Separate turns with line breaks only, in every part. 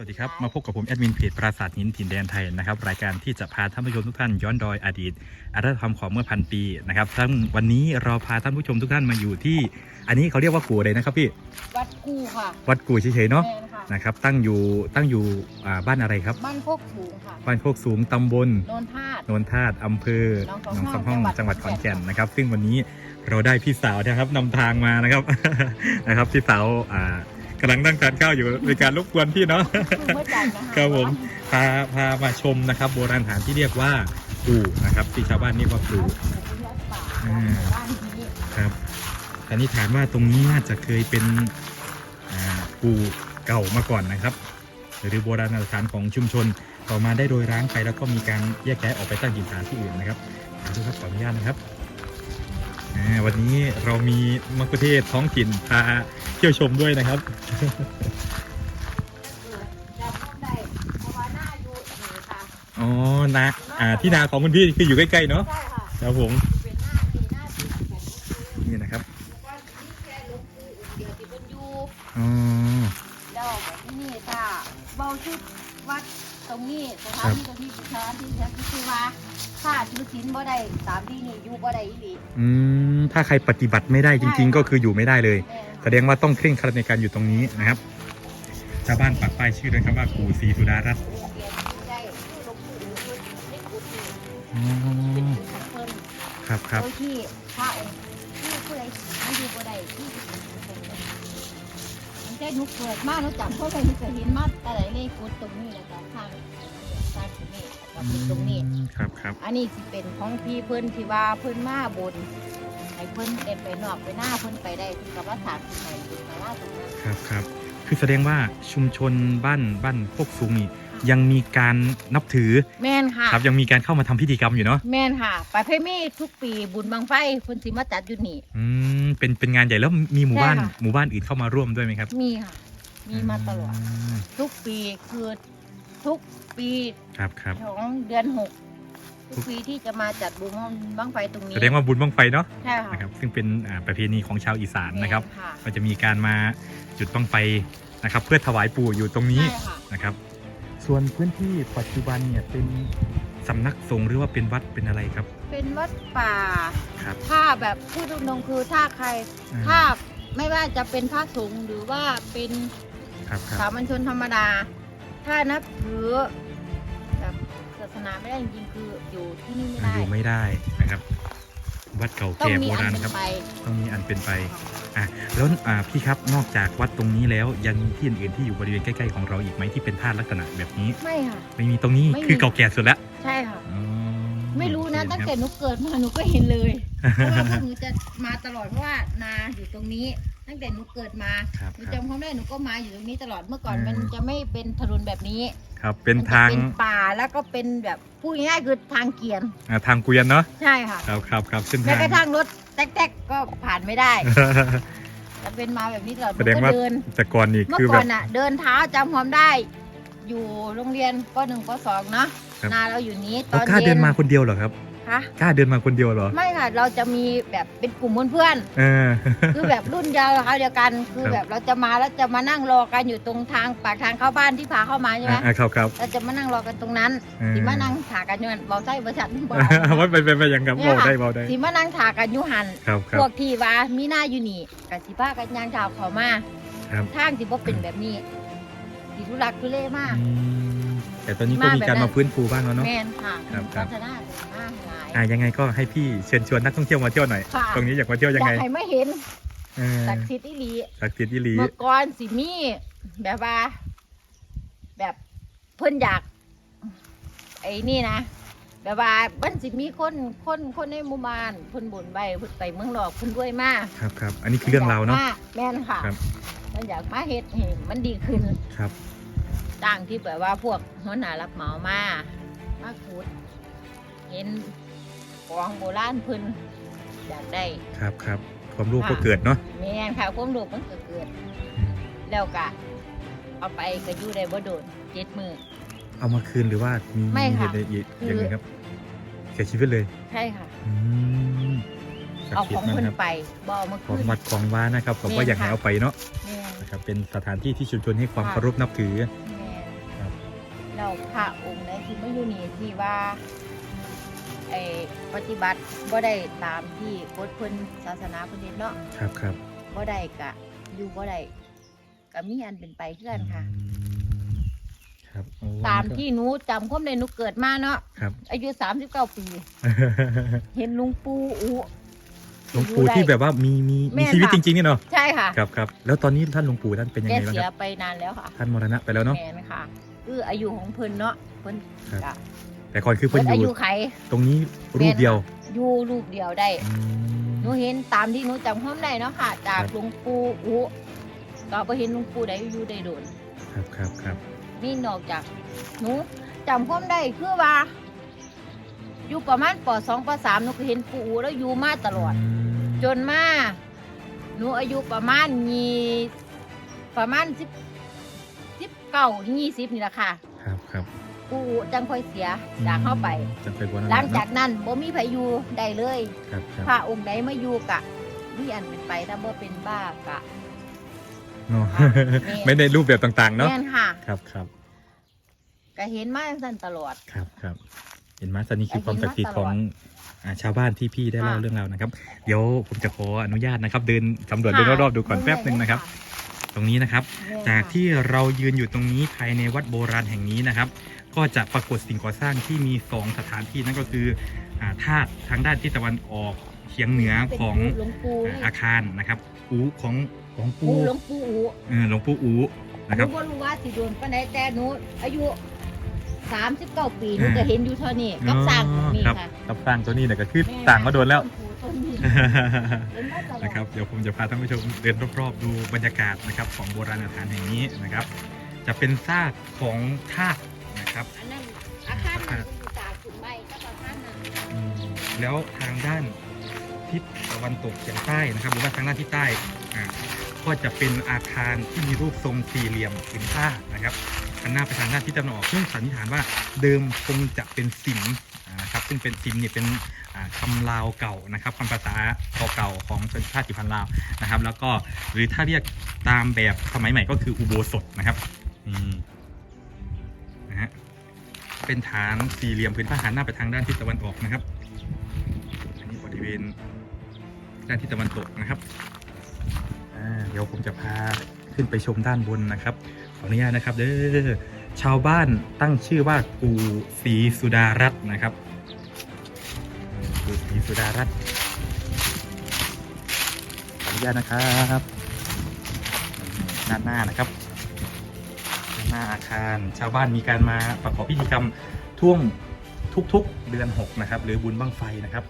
สวัสดีครับ มาพบกับผมแอดมินเพจปราสาทหินถิ่นแดนไทยนะครับ รายการที่จะพาท่านผู้ชมทุกท่านย้อนรอยอดีตอารยธรรมของเมื่อพันปีนะครับทั้งวันนี้เราพาท่านผู้ชมทุกท่านมาอยู่ที่ อันนี้เขาเรียกว่ากูอะไรนะครับพี่
วัดกูค่ะ
วัดกูเฉยๆเนาะ
แม่นค่ะ
นะครับตั้งอยู่ตั้งอยู่อ่าบ้านอะไรครับ
บ้านโคกสูงค่ะ
บ้านโคกสูงตำบล
โนนธาตุ
โนนธาตุอำเภอห
ห
น
น
อ
องง
สำ
สำ
ห้
ห้
อ
องง
จังหวัดขอนแก่น
จังหวัดขอนแก่น
นะครับ ซึ่งวันนี้เราได้พี่สาวนะครับนำทางมานะครับ นะครับพี่สาวอ่า กำลังนั่งทานข้าวอยู่ในการรบกวนพี่เนาะ
คือเมื่อจันทร์นะคะ
ครับผมพาพามาชมนะครับ โบราณสถานที่เรียกว่ากูนะครับ ที่ชาวบ้านเรียกว่ากู
วัดป่า
อ่า
บ้านนี้
ครับสันนิษฐานว่าตรงนี้น่าจะเคยเป็นอ่ากูเก่ามาก่อนนะครับ หรือโบราณสถานของชุมชนต่อมาได้โดยร้างไปแล้วก็มีการแยกย้ายออกไปตั้งถิ่นฐานที่อื่นนะครับขอดูครับขออนุญาตนะครับอ่า วันนี้เรามีมะกุเทศท้องถิ่นพาเที่ยวชมด้วยนะครับ
จำต้องได้เพราะว่าหน้าอยู่นี่ค่ะ
อ๋อนะอ่าที่นาของคุณพี่คืออยู่ใกล้ๆเนาะ
ใช่ค่ะ
ครับผม
เป็นหน้าที่หน้าที่แบบ
นี่นะครับ
ว่าที่แค่หลวงปู่องค์เดียวที่เป็นอยู่
อ๋อ
แล้วแบบที่นี่ค่ะเบาชุดวัด ตรงนี้สถานที่ตรงนี้สถานที่ที่คือว่าถ้าถือศีลบ่ได้ตามที่นี่อยู่บ่ได้อีหลี
อืมถ้าใครปฏิบัติไม่ได้จริง ๆ ก็คืออยู่ไม่ได้เลย
แม่น
แสดงว่าต้องเคร่งครัดในการอยู่ตรงนี้นะครับชาวบ้านปักป้ายชื่อด้วยครับว่าปู่ศรีสุดารัตน์
องค์เดียวที่ได้หลวงปู่เพิ่นได้กุฏิ
อ๋อ
เป็นกุฏิของเพิ่น
ครับครับ
โดยที่พระองค์ที่ผู้ใดไม่อยู่บ่ได้ที่ จะเป็นคนเดียวมันได้หนุเกิดมาหนุจำเพราะอะไรหนุเคยเห็นมาแต่ไหนเลยกุดตรงนี้แล้วก็ข้างข้างตรงนี้แล้วก็ตรงนี้
อืมครับครับ
อันนี้สิเป็นของพี่เพิ่นที่ว่าเพิ่นมาบนให้เพิ่นได้ไปนอกไปหน้าเพิ่นไปได้เพิ่นกับว่าสามสิบไปมาล่าตรงนั้น
ครับครับคือแสดงว่าชุมชนบ้านบ้านโคกสูงนี่ ยังมีการนับถือ
แม่นค่ะ
ครับยังมีการเข้ามาทำพิธีกรรมอยู่เนาะ
แม่นค่ะ ประเพณีทุกปีบุญบังไฟเพิ่นสิมาจัดอยู่นี่
อืมเป็นเป็นงานใหญ่แล้วมีหมู่บ้าน
ใช่ค่ะ
หมู่บ้านอื่นเข้ามาร่วมด้วยไหมครับ
มีค่ะ มีมาตลอด
ม
ทุกปีคือทุกปี
ครับครับ
ของเดือนหกทุกปีที่จะมาจัดบุญบังไฟตรงนี้
แสดงว่าบุญบังไฟเนาะ
ใช่ค่ะ
นะครับซึ่งเป็นอ่าประเพณีของชาวอีสานนะครับ
แม่ค่ะ
ก็จะมีการมาจุดบังไฟนะครับ เพื่อถวายปู่อยู่ตรงนี้
ใช่ค่ะ
นะครับ ส่วนพื้นที่ปัจจุบันเนี่ยเป็นสำนักสงฆ์หรือว่าเป็นวัดเป็นอะไรครับ
เป็นวัดป่า
ครับ
ถ้าแบบพูดตรงๆคือถ้าใคร
อ่า
ถ้าไม่ว่าจะเป็นพระสงฆ์หรือว่าเป็น
ครับค
สา
รับ
มัญชนธรรมดา ถ้านับถือแบบศาสนาไม่ได้จริงๆคืออยู่ที่นี่ไม่ได้
อยู่ไม่ได้นะครับ วัดเก่า
ต้อง
แก่
มี
โบ
อัน
ราณ
เป็น
ครับ
ไป
ต้องมีอันเป็นไปอะแล้วอ่าพี่ครับนอกจากวัดตรงนี้แล้วยังมีที่อื่นๆที่อยู่บริเวณใกล้ๆของเราอีกไหมที่เป็นธาตุลักษณะแบบนี้
ไม่ค่ะ
ไม่มีตรงนี้
ไม่มี
คือเก่าแก่สุดแล้ว
ใช่ค่ะ
อ๋อ
ไม่รู้นะ
โอเค
ตั้ง
ค
แต่
บ
หนูเกิดมาหนูก็เห็นเลย เพราะว่าพวกหนูจะมาตลอดเพราะว่านาอยู่ตรงนี้ ตั้งแต่หนูเกิดมา
ครับ
หนู
ครับ
จำความได้หนูก็มาอยู่ตรงนี้ตลอดเมื่อก่อน
อืม
มันจะไม่เป็นถนนแบบนี้
ครับ เป็น
มัจะ
ทาง
เป็นป่าแล้วก็เป็นแบบพูดง่ายๆคือทางเกวียน
อ่าทางเกวียนเนาะ
ใช่ค่ะ
ครับครับครับเส้น
แม้
ทาง
กระทั่งรถแท็กๆก็ผ่านไม่ได้ จะเป็นมาแบบนี้ตลอดห
แส
นู
ดง
ก็
ว่า
เดิน
แต่ก่อนนี่
เมื่อ
คือ
ก่
แบ
อบ นอะเดินเท้าจำความได้ อยู่โรงเรียนปหนึ่งปสองเนาะ
ครับ
นาเราอยู่นี้ต
เรา
อน
กล้า
เย็
เดิ
น
นมาคนเดียวเหรอครับ
คะ
กล้าเดินมาคนเดียวเหรอ
ไม่ค่ะ เราจะมีแบบเป็นกลุ่มเพื่อน
เออ
ๆคือแบบรุ่นเดียวเขาเดียวกัน คือ
ครับ
แบบเราจะมาแล้วจะมานั่งรอกันอยู่ตรงทางปากทางเข้าบ้านที่พาเข้ามาใช่ไหม
อ่าครับครับ
เราจะมานั่งรอกันตรงนั้น
เออ
สิมานั่งถากันอยู่หันเบาไส้บริษัทเบา
ว่าไปไปไปยังครับ
เนี่ย
เบา
ค่ะ
ได้เบาได้
สิมานั่งถากันอยู่หัน
ครับครั
พว
บ
กที่ว่ามีหน้าอยู่นี่กับสิพากันยางเท้าเขามา
ครับ
ทางที่บ่เป็นแบบนี้สิทุรักทุเลมาก
อืมแต่ตอนนี้ก็มีการ
มาแบบนั้น
มาฟื้นฟูบ้างแล้วเนาะ
แม่นค่ะ
ครับครับ
พัฒนา
อ่ายังไงก็ให้พี่เชิญชวนนักท่องเที่ยวมาเที่ยวหน่อย
ค่ะ
ตรงนี้อยากมาเที่ยวยัง
อ
ไง
ยากให้ไม่เห็น
เออ
ศักดิ์สิทธิ์อีหลี
ศักดิ์สิทธิ์อีหลี
เมื่อก่อนสิมีแบบว่า แบบเพิ่นอยาก ไอ้นี่นะแบบว่ามันสิมีคนคนคนในหมู่บ้านเพิ่นบ่นใบเพิ่นไปเมืองนอกเพิ่นรวยมาก
ครับครับอันนี้คือเรื่องราวเนาะ
แม่นค่ะ
ครับ
เพิ่นอยากมาเฮ็ดให้มันดีขึ้น
ครับ
จ้างที่แบบว่าพวกหัวหน้ารับเหมามามาขุด เห็น ของโบราณเพิ่นอยากได้
ครับครับความรู้
ค่ะ
ก็เกิดเนาะ
แม่นค่ะความรู้มันก็เกิด แล้วก็เอาไปก็อยู่ได้บ่โดนเจ็ดมือ
เอามาคืนหรือว่ามี
ไม่ค่ะ
เหตุใดอีก
คือ
ยังไงครับเสียชีวิตเลย
ใช่ค่ะ
อืมศัก
เอา
ดิ์สิท
ของ
ธิ์มาก
เพิ่น
ครับ
ไปบ่เอามา
ของ
คืน
วัดของว้านะครับผม
แม่น
ว่าอยากให้
ค่ะ
เอาไปเนาะ
แม่น
นะครับเป็นสถานที่ที่ชุมชนให้ความ
ค่ะ
เคารพนับถือ
แม่นเราพระองค์ใดที่มาอยู่นี่ที่ว่า ไอ้ปฏิบัติบ่ได้ตามที่กฎเพิ่นศาสนาเพิ่นเฮ็ดเนาะ
ครับครับ
บ่ได้กะอยู่บ่ได้ก็มีอันเป็นไปคือกันค่ะ
อืมครับโอ้
ตามที่หนูจำความได้หนูเกิดมาเนาะ
ครับ
อายุ39ปี เห็นหลุงปู่อู
หลวงปู่ที่แบบว่ามีมี
แม่
มี
น
ชีวิต
ค่ะ
จริงๆนี่เนาะ
ใช่ค่ะ
ครับครับแล้วตอนนี้ท่านหลวงปู่ท่านเป็นยัง
แก
ไงบ้าง
เสี
ค
ย
รับ
ไปนานแล้วค่ะ
ท่านมรณะไปแล้วเนาะ
แมนค่ะ คืออายุของเพิ่นเนาะเพิ่น
ครับ
กะ
แต่ก่อนคือเพิ่
เพิ่
น
น
อ
อายุ
ยู่
ไข
ตรงนี้รูปเดียว
อยู่รูปเดียวได้
อืม
หนูเห็นตามที่หนูจำความได้เนาะค่ะ จาก
ครับ
หลวงปู่อุก็บ่เห็นหลวงปู่ใดอยู่ได้โดน
ครับครับครับ
นี่นอกจากหนูจำความได้คือว่า อยู่ประมาณป .2 ป .3 หนูก็เห็นปู่อูแล้วอยู่มาตลอด
ม
จนมาหนูอายุประมาณยี่ประมาณสิบสิบเก้ายี่สิบนี่แหละค่ะ
ครับครับ
ปู่อูจังค่อยเสียจากเข้าไป
จะไปบน
หลังจากนั้นบ่มีไผอยู่ได้เลย
ครับครับ
พระองค์ใดมาอยู่กะมีอันเป็นไปถ้าบ่เป็นบ้ากะ
เนาะ
ค่ะแม่
ไม่ได้รูปแบบต่างๆเนาะ
แม่นค่ะ
ครับครับ
ก็เห็นมาจังซั่นตลอด
ครับครับเห็นไหมสันนี่คือความ
เห็นมา
ศักดิ์สิทธิ์
ต
ข
ล
อ
อด
งอ่าชาวบ้านที่พี่ได้เล่า
ค่ะ
เรื่องราวนะครับ เดี๋ยวผมจะขออนุญาตนะครับ เดินสำรวจ
ค่ะ
เดินรอบๆดูก่อน
เดิน
แป๊บหนึ่งนะครับต รงนี้นะครับ
แม่น
จาก
ค่ะ
ที่เรายืนอยู่ตรงนี้ภายในวัดโบราณแห่งนี้นะครับ ก็จะปรากฏสิ่งก่อสร้างที่มีสองสถานที่นั่นก็คืออ่าธาตุทางด้านทิศตะวันออกเฉียงเหนือ
เป็น
ของ
หลวงปู่
อ่าอาคารนะครับอูของของ
ปู่
ปู่
หลวงปู่อู
เออหลวงปู่อู
ห
นะครับ
นูบ่รู้ว่าสิโดนปานใดแต่หนูอายุ39ปีหนู
อ่า
ก็เห็นอยู่เท่านี้กับสร้างนี่
ครับ
ค่ะ
กับสร้างตัวนี้เนี่ยก็คือต่างมาโดนแล้ว
ต้ นนี้เห็นมาตลอด
นะครับเดี๋ยวผมจะพาท่านผู้ชมเดินรอบๆดูบรรยากาศนะครับ ของโบราณสถานแห่งนี้นะครับ จะเป็นซากของทากนะครับ
อันนั้นอาคารนั้นคือจากสุดใบก็อาคารนั้น
อืมแล้วทางด้านทิศตะวันตกเฉียงใต้นะครับ หรือว่าทางด้านทิศใต้อ่าก็จะเป็นอาคารที่มีรูปทรงสี่เหลี่ยมผืนผ้านะครับหันหน้าไปทางด้านทิศตะวันออกซึ่งสันนิษฐานว่าเดิมคงจะเป็นสิมอ่านะครับ ซึ่งเป็นสิมเนี่ยเป็นอ่าคำลาวเก่านะครับคำภาษาเก่าๆของชนชาติพันธุ์ลาวนะครับ แล้วก็หรือถ้าเรียกตามแบบสมัยใหม่ก็คืออุโบสถนะครับนี่นะฮะเป็นฐานสี่เหลี่ยมผืนผ้าหันหน้าไปทางด้านทิศตะวันออกนะครับอันนี้บริเวณด้านทิศตะวันตกนะครับเดี๋ยวผมจะพาขึ้นไปชมด้านบนนะครับขออนุญาตนะครับเด้อชาวบ้านตั้งชื่อว่ากูศรีสุดารัตน์นะครับ กูศรีสุดารัตน์ขออนุญาตนะครับด้านหน้านะครับด้านหน้าอาคารชาวบ้านมีการมาประกอบพิธีกรรมท่วงทุกๆเดือน 6 นะครับ หรือบุญบั้งไฟนะครับ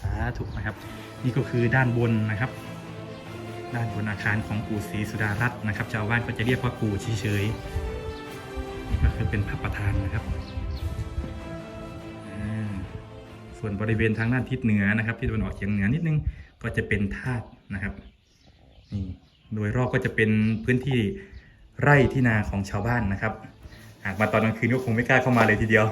สาธุนะครับ นี่ก็คือด้านบนนะครับ ด้านบนอาคารของปู่ศรีสุดารัตน์นะครับชาวบ้านก็จะเรียกว่าปู่เฉยๆนี่ก็คือเป็นพระประธานนะครับ วนบริเวณทางด้านทิศเหนือนะครับที่ตะวันออกเฉียงเหนือนิดนึงก็จะเป็นธาตุนะครับนี่โดยรอบก็จะเป็นพื้นที่ไร่ที่นาของชาวบ้านนะครับ หากมาตอนกลางคืนก็คงไม่กล้าเข้ามาเลยทีเดียว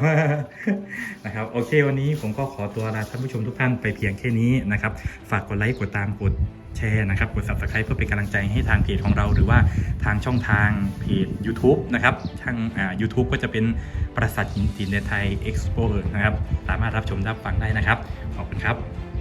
นะครับโอเค วันนี้ผมก็ขอตัวลาท่านผู้ชมทุกท่านไปเพียงแค่นี้นะครับฝากกดไลค์กดตามกดแชร์นะครับกด subscribe เพื่อเป็นกำลังใจให้ทางเพจของเรา หรือว่าทางช่องทางเพจ YouTube นะครับทางอ่า YouTube ก็จะเป็นประสาทหินตีนเดนไทย Expo นะครับสามารถรับชมรับฟังได้นะครับ ขอบคุณครับ